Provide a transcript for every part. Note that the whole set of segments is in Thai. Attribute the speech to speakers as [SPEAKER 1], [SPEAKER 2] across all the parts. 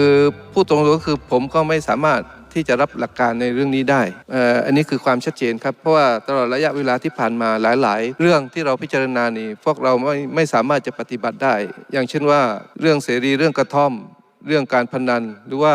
[SPEAKER 1] คือพูดตรงๆก็คือผมก็ไม่สามารถที่จะรับหลักการในเรื่องนี้ได้อ,อ,อันนี้คือความชัดเจนครับ เพราะว่าตลอดระยะเวลาที่ผ่านมาหลาย ๆ เรื่องที่เราพิจารณานี่พวกเราไม่ไม่สามารถจะปฏิบัติได้ อย่างเช่นว่าเรื่องเสรีเรื่องกระท่อม เรื่องการพนัน หรือว่า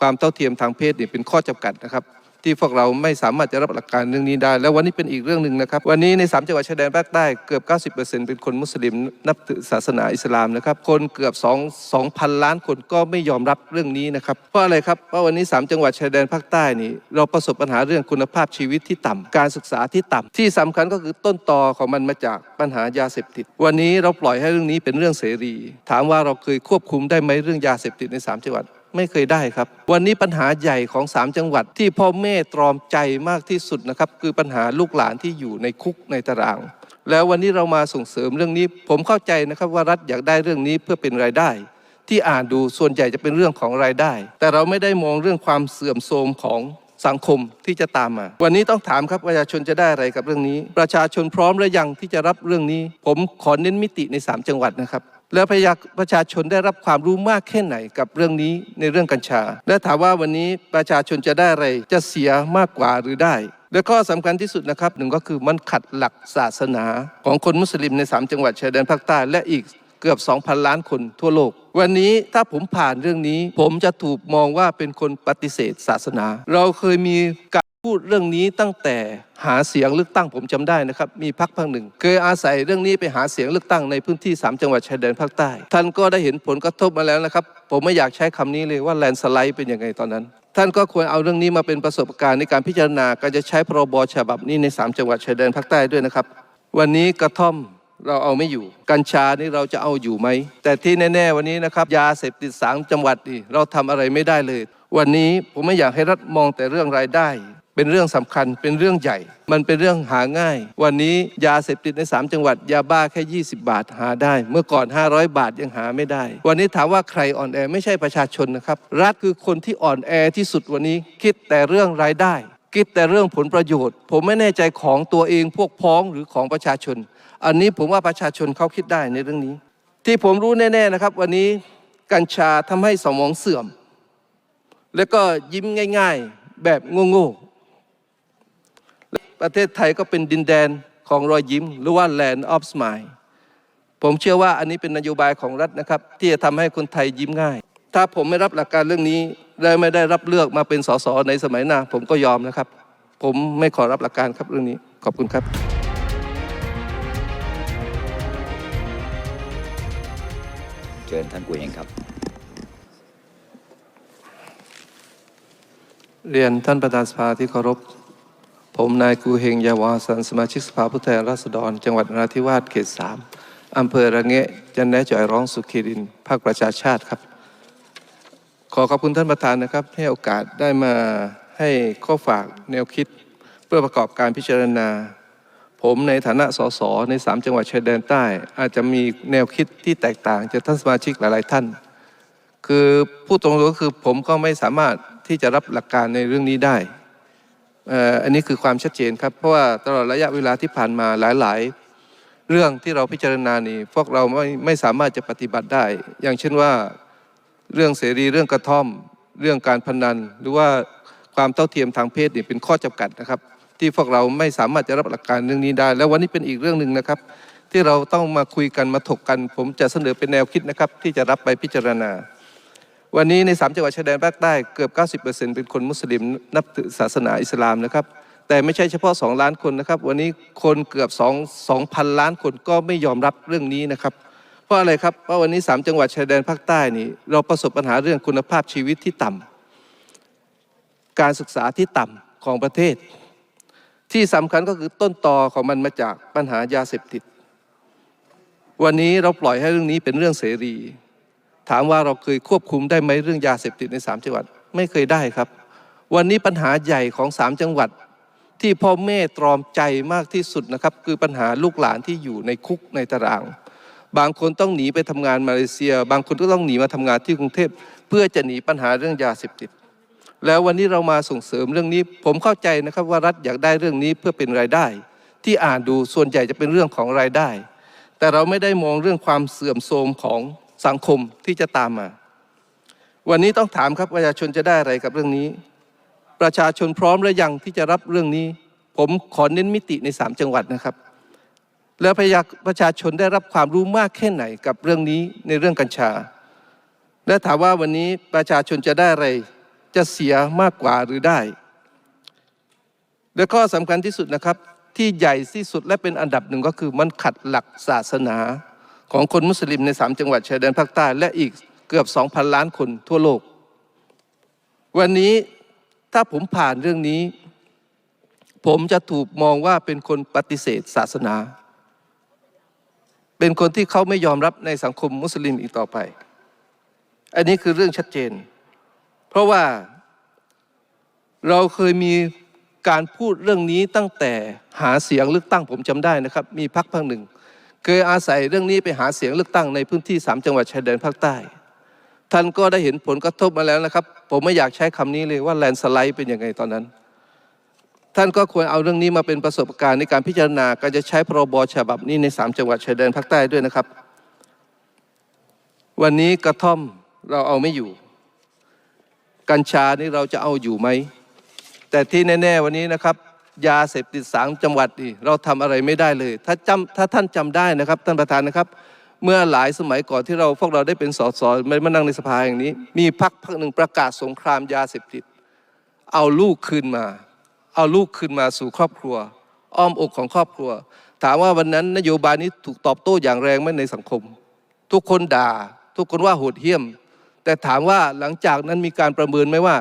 [SPEAKER 1] ความเท่าเทียมทางเพศนี่เป็นข้อจำกัดนะครับ ที่พวกเราไม่สามารถจะรับหลักการเรื่องนี้ได้ แล้ววันนี้เป็นอีกเรื่องหนึ่งนะครับ วันนี้ในสามจังหวัดชายแดนภาคใต้เกือบ 90%เป็นคนมุสลิมนับถือศาสนาอิสลามนะครับคนเกือบ2 2,000 ล้านคนก็ไม่ยอมรับเรื่องนี้นะครับเพราะอะไรครับเพราะวันนี้ 3 จังหวัดชายแดนภาคใต้นี่เราประสบปัญหาเรื่องคุณภาพชีวิตที่ต่ำการศึกษาที่ต่ำที่สำคัญก็คือต้นตอของมันมาจากปัญหายาเสพติด วันนี้เราปล่อยให้เรื่องนี้เป็นเรื่องเสรี ถามว่าเราเคยควบคุมได้ไหมเรื่องยาเสพติดในสามจังหวัด ไม่เคยได้ครับ วันนี้ปัญหาใหญ่ของ 3 จังหวัดที่พ่อแม่ตรอมใจมากที่สุดนะครับ คือปัญหาลูกหลานที่อยู่ในคุกในตาราง แล้ววันนี้เรามาส่งเสริมเรื่องนี้ ผมเข้าใจนะครับว่ารัฐอยากได้เรื่องนี้เพื่อเป็นรายได้ ที่อ่านดูส่วนใหญ่จะเป็นเรื่องของรายได้ แต่เราไม่ได้มองเรื่องความเสื่อมโทรมของสังคมที่จะตามมา วันนี้ต้องถามครับประชาชนจะได้อะไรกับเรื่องนี้ ประชาชนพร้อมหรือยังที่จะรับเรื่องนี้ ผมขอเน้นมิติใน 3 จังหวัดนะครับ แล้วประชาประชาชนได้รับความรู้มากแค่ไหนกับเรื่องนี้ในเรื่องกัญชา และถามว่าวันนี้ประชาชนจะได้อะไรจะเสียมากกว่าหรือได้ และข้อสำคัญที่สุดนะครับหนึ่งก็คือมันขัดหลักศาสนาของคนมุสลิมใน 3 จังหวัดชายแดนภาคใต้และอีก เกือบ 2,000 ล้านคนทั่วโลก วันนี้ถ้าผมผ่านเรื่องนี้ ผมจะถูกมองว่าเป็นคนปฏิเสธศาสนา เราเคยมีการพูดเรื่องนี้ตั้งแต่หาเสียงเลือกตั้งผมจำได้นะครับ มีพักพักหนึ่ง เคยอาศัยเรื่องนี้ไปหาเสียงเลือกตั้งในพื้นที่ 3 จังหวัดชายแดนภาคใต้ ท่านก็ได้เห็นผลกระทบมาแล้วนะครับ ผมไม่อยากใช้คำนี้เลยว่าแลนสไลด์เป็นยังไงตอนนั้น ท่านก็ควรเอาเรื่องนี้มาเป็นประสบการณ์ในการพิจารณาการจะใช้พรบฉบับนี้ใน 3 จังหวัดชายแดนภาคใต้ด้วยนะครับ วันนี้กระท่อม เราเอาไม่อยู่ กัญชานี่เราจะเอาอยู่ไหม แต่ที่แน่ ๆ วันนี้นะครับยาเสพติดสามจังหวัดนี่เราทำอะไรไม่ได้เลย วันนี้ผมไม่อยากให้รัฐมองแต่เรื่องรายได้ เป็นเรื่องสำคัญเป็นเรื่องใหญ่ มันเป็นเรื่องหาง่าย วันนี้ยาเสพติดใน 3 จังหวัด ยาบ้าแค่ 20 บาทหาได้ เมื่อก่อน 500 บาทยังหาไม่ได้ วันนี้ถามว่าใครอ่อนแอไม่ใช่ประชาชนนะครับ รัฐคือคนที่อ่อนแอที่สุดวันนี้คิดแต่เรื่องรายได้ คิดแต่เรื่องผลประโยชน์ ผมไม่แน่ใจของตัวเองพวกพ้องหรือของประชาชน อันนี้ผมว่าประชาชนเขาคิดได้ในเรื่องนี้ ที่ผมรู้แน่ ๆนะครับ วันนี้กัญชาทำให้สมองเสื่อม แล้วก็ยิ้มง่าย ๆแบบโง่ๆและประเทศไทยก็เป็นดินแดนของรอยยิ้ม หรือว่า Land of Smile ผมเชื่อว่าอันนี้เป็นนโยบายของรัฐนะครับ ที่จะทำให้คนไทยยิ้มง่าย ถ้าผมไม่รับหลักการเรื่องนี้ และไม่ได้รับเลือกมาเป็นสสในสมัยหน้า ผมก็ยอมนะครับ ผมไม่ขอรับหลักการครับเรื่องนี้ขอบคุณครับ
[SPEAKER 2] เชิญท่านกุยเองครับ
[SPEAKER 1] เรียนท่านประธานสภาที่เคารพ ผมนายกูเฮงยาวาสันสมาชิกสภาผู้แทนราษฎร จังหวัดนราธิวาสเขตสามอำเภอระเงะจันแนะจ่อยร้องสุขีรินภาคประชาชาติครับ ขอขอบคุณท่านประธานนะครับให้โอกาสได้มาให้ข้อฝากแนวคิดเพื่อประกอบการพิจารณา ผมในฐานะสสใน 3 จังหวัดชายแดนใต้ อาจจะมีแนวคิดที่แตกต่างจากท่านสมาชิกหลาย ๆ ท่าน คือพูดตรงๆก็คือผมก็ไม่สามารถที่จะรับหลักการในเรื่องนี้ได้ อันนี้คือความชัดเจนครับ เพราะว่าตลอดระยะเวลาที่ผ่านมาหลาย ๆ เรื่องที่เราพิจารณานี่พวกเราไม่ไม่สามารถจะปฏิบัติได้ อย่างเช่นว่า เรื่องเสรีเรื่องกระท่อม เรื่องการพนัน หรือว่าความเท่าเทียมทางเพศนี่เป็นข้อจำกัดนะครับ ที่พวกเราไม่สามารถจะรับหลักการเรื่องนี้ได้ แล้ววันนี้เป็นอีกเรื่องหนึ่งนะครับ ที่เราต้องมาคุยกันมาถกกัน ผมจะเสนอเป็นแนวคิดนะครับ ที่จะรับไปพิจารณา วันนี้ใน3จังหวัดชายแดนภาคใต้เกือบ 90%เป็นคนมุสลิมนับถือศาสนาอิสลามนะครับแต่ไม่ใช่เฉพาะ 2 ล้านคนนะครับ วันนี้คนเกือบ 2 2,000 ล้านคนก็ไม่ยอมรับเรื่องนี้นะครับ เพราะอะไรครับเพราะวันนี้ 3 จังหวัดชายแดนภาคใต้นี่เราประสบปัญหาเรื่องคุณภาพชีวิตที่ต่ำการศึกษาที่ต่ำของประเทศ ที่สำคัญก็คือต้นตอของมันมาจากปัญหายาเสพติด วันนี้เราปล่อยให้เรื่องนี้เป็นเรื่องเสรี ถามว่าเราเคยควบคุมได้ไหมเรื่องยาเสพติดใน3จังหวัดไม่เคยได้ครับ วันนี้ปัญหาใหญ่ของ3จังหวัดที่พ่อแม่ตรอมใจมากที่สุดนะครับ คือปัญหาลูกหลานที่อยู่ในคุกในตาราง บางคนต้องหนีไปทำงานมาเลเซีย บางคนก็ต้องหนีมาทำงานที่กรุงเทพ เพื่อจะหนีปัญหาเรื่องยาเสพติด แล้ววันนี้เรามาส่งเสริมเรื่องนี้ ผมเข้าใจนะครับว่ารัฐอยากได้เรื่องนี้เพื่อเป็นรายได้ ที่อ่านดูส่วนใหญ่จะเป็นเรื่องของรายได้ แต่เราไม่ได้มองเรื่องความเสื่อมโทรมของสังคมที่จะตามมา วันนี้ต้องถามครับประชาชนจะได้อะไรกับเรื่องนี้ ประชาชนพร้อมหรือยังที่จะรับเรื่องนี้ ผมขอเน้นมิติในสามจังหวัดนะครับ แล้วประชาประชาชนได้รับความรู้มากแค่ไหนกับเรื่องนี้ในเรื่องกัญชา และถามว่าวันนี้ประชาชนจะได้อะไร จะเสียมากกว่าหรือได้ และข้อสำคัญที่สุดนะครับที่ใหญ่ที่สุดและเป็นอันดับหนึ่งก็คือมันขัดหลักศาสนาของคนมุสลิมในสามจังหวัดชายแดนภาคใต้และอีกเกือบ 2,000 ล้านคนทั่วโลก วันนี้ถ้าผมผ่านเรื่องนี้ ผมจะถูกมองว่าเป็นคนปฏิเสธศาสนา เป็นคนที่เขาไม่ยอมรับในสังคมมุสลิมอีกต่อไป อันนี้คือเรื่องชัดเจน เพราะว่าเราเคยมีการพูดเรื่องนี้ตั้งแต่หาเสียงเลือกตั้งผมจำได้นะครับ มีพักพักหนึ่ง เคยอาศัยเรื่องนี้ไปหาเสียงเลือกตั้งในพื้นที่สามจังหวัดชายแดนภาคใต้ ท่านก็ได้เห็นผลกระทบมาแล้วนะครับ ผมไม่อยากใช้คำนี้เลยว่าแลนสไลด์เป็นยังไงตอนนั้น ท่านก็ควรเอาเรื่องนี้มาเป็นประสบการณ์ในการพิจารณาการจะใช้พรบฉบับนี้ในสามจังหวัดชายแดนภาคใต้ด้วยนะครับ วันนี้กระท่อมเราเอาไม่อยู่ กัญชานี่เราจะเอาอยู่ไหม แต่ที่แน่ ๆ วันนี้นะครับ ยาเสพติดสามจังหวัดนี่เราทำอะไรไม่ได้เลย ถ้าจำถ้าท่านจำได้นะครับ ท่านประธานนะครับ เมื่อหลายสมัยก่อนที่เราพวกเราได้เป็นสสไม่มานั่งในสภาอย่างนี้ มีพักพักหนึ่งประกาศสงครามยาเสพติด เอาลูกคืนมา เอาลูกคืนมาสู่ครอบครัว อ้อมอกของครอบครัว ถามว่าวันนั้นนโยบายนี้ถูกตอบโต้อย่างแรงไหมในสังคม ทุกคนด่า ทุกคนว่าโหดเหี้ยม แต่ถามว่าหลังจากนั้นมีการประเมินไหมว่า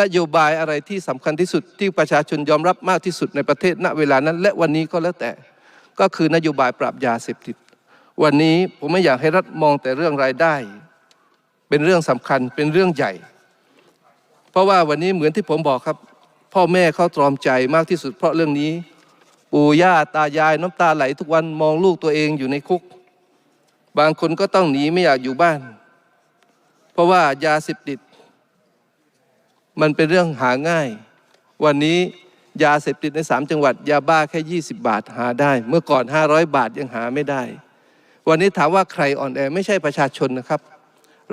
[SPEAKER 1] นโยบายอะไรที่สำคัญที่สุดที่ประชาชนยอมรับมากที่สุดในประเทศณเวลานั้น และวันนี้ก็แล้วแต่ก็คือนโยบายปราบยาเสพติด วันนี้ผมไม่อยากให้รัฐมองแต่เรื่องรายได้ เป็นเรื่องสำคัญเป็นเรื่องใหญ่ เพราะว่าวันนี้เหมือนที่ผมบอกครับ พ่อแม่เขาตรอมใจมากที่สุดเพราะเรื่องนี้ ปู่ย่าตายายน้ำตาไหลทุกวันมองลูกตัวเองอยู่ในคุก บางคนก็ต้องหนีไม่อยากอยู่บ้าน เพราะว่ายาเสพติด มันเป็นเรื่องหาง่าย วันนี้ยาเสพติดในสามจังหวัด ยาบ้าแค่ 20 บาทหาได้ เมื่อก่อน 500 บาทยังหาไม่ได้ วันนี้ถามว่าใครอ่อนแอไม่ใช่ประชาชนนะครับ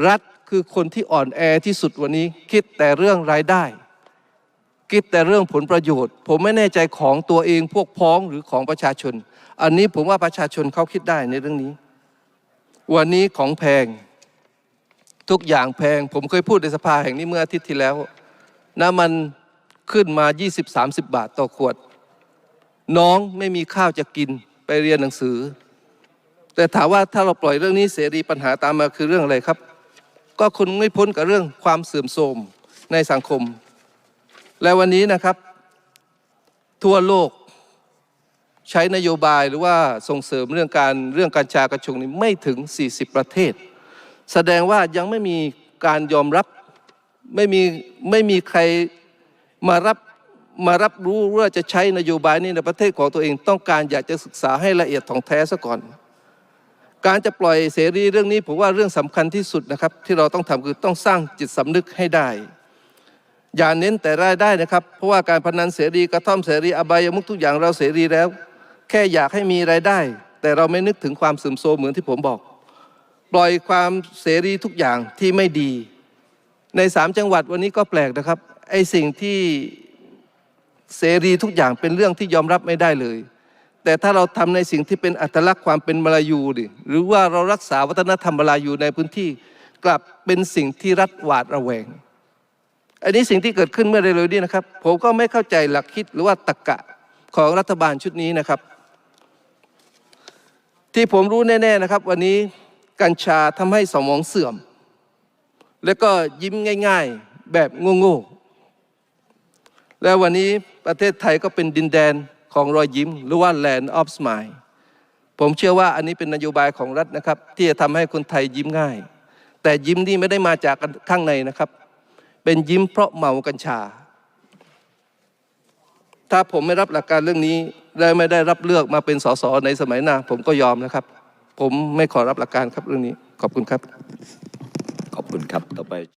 [SPEAKER 1] รัฐคือคนที่อ่อนแอที่สุดวันนี้คิดแต่เรื่องรายได้ คิดแต่เรื่องผลประโยชน์ ผมไม่แน่ใจของตัวเองพวกพ้องหรือของประชาชน อันนี้ผมว่าประชาชนเขาคิดได้ในเรื่องนี้ วันนี้ของแพง ทุกอย่างแพง ผมเคยพูดในสภาแห่งนี้เมื่ออาทิตย์ที่แล้วน้ำมันขึ้นมา 20-30 บาทต่อขวด น้องไม่มีข้าวจะกินไปเรียนหนังสือ แต่ถามว่าถ้าเราปล่อยเรื่องนี้เสรีปัญหาตามมาคือเรื่องอะไรครับ ก็คุณไม่พ้นกับเรื่องความเสื่อมโทรมในสังคม และวันนี้นะครับ ทั่วโลกใช้นโยบายหรือว่าส่งเสริมเรื่องการเรื่องการชากระชงนี้ไม่ถึง 40 ประเทศ แสดงว่ายังไม่มีการยอมรับไม่มีไม่มีใครมารับมารับรู้ว่าจะใช้นโยบายนี้ในประเทศของตัวเองต้องการอยากจะศึกษาให้ละเอียดถ่องแท้ซะก่อน การจะปล่อยเสรีเรื่องนี้ผมว่าเรื่องสำคัญที่สุดนะครับ ที่เราต้องทำคือต้องสร้างจิตสำนึกให้ได้ อย่าเน้นแต่รายได้นะครับ เพราะว่าการพนันเสรีกระท่อมเสรีอบายมุขทุกอย่างเราเสรีแล้ว แค่อยากให้มีรายได้ แต่เราไม่นึกถึงความเสื่อมโทรมเหมือนที่ผมบอก ปล่อยความเสรีทุกอย่างที่ไม่ดี ในสามจังหวัดวันนี้ก็แปลกนะครับไอ้สิ่งที่เสรีทุกอย่างเป็นเรื่องที่ยอมรับไม่ได้เลย แต่ถ้าเราทำในสิ่งที่เป็นอัตลักษณ์ความเป็นมาลายูดิหรือว่าเรารักษาวัฒนธรรมมาลายูในพื้นที่กลับเป็นสิ่งที่รัฐหวาดระแวง อันนี้สิ่งที่เกิดขึ้นเมื่อเร็วๆนี้นะครับ ผมก็ไม่เข้าใจหลักคิดหรือว่าตรรกะของรัฐบาลชุดนี้นะครับ ที่ผมรู้แน่ๆนะครับ วันนี้กัญชาทำให้สมองเสื่อม แล้วก็ยิ้มง่าย ๆแบบโง่ๆแล้ววันนี้ประเทศไทยก็เป็นดินแดนของรอยยิ้ม หรือว่า Land of Smile ผมเชื่อว่าอันนี้เป็นนโยบายของรัฐนะครับ ที่จะทำให้คนไทยยิ้มง่าย แต่ยิ้มนี่ไม่ได้มาจากข้างในนะครับ เป็นยิ้มเพราะเมากัญชา ถ้าผมไม่รับหลักการเรื่องนี้ และไม่ได้รับเลือกมาเป็นสสในสมัยหน้า ผมก็ยอมนะครับ ผมไม่ขอรับหลักการครับเรื่องนี้ ขอบคุณครับ
[SPEAKER 2] ขอบคุณครับต่อไป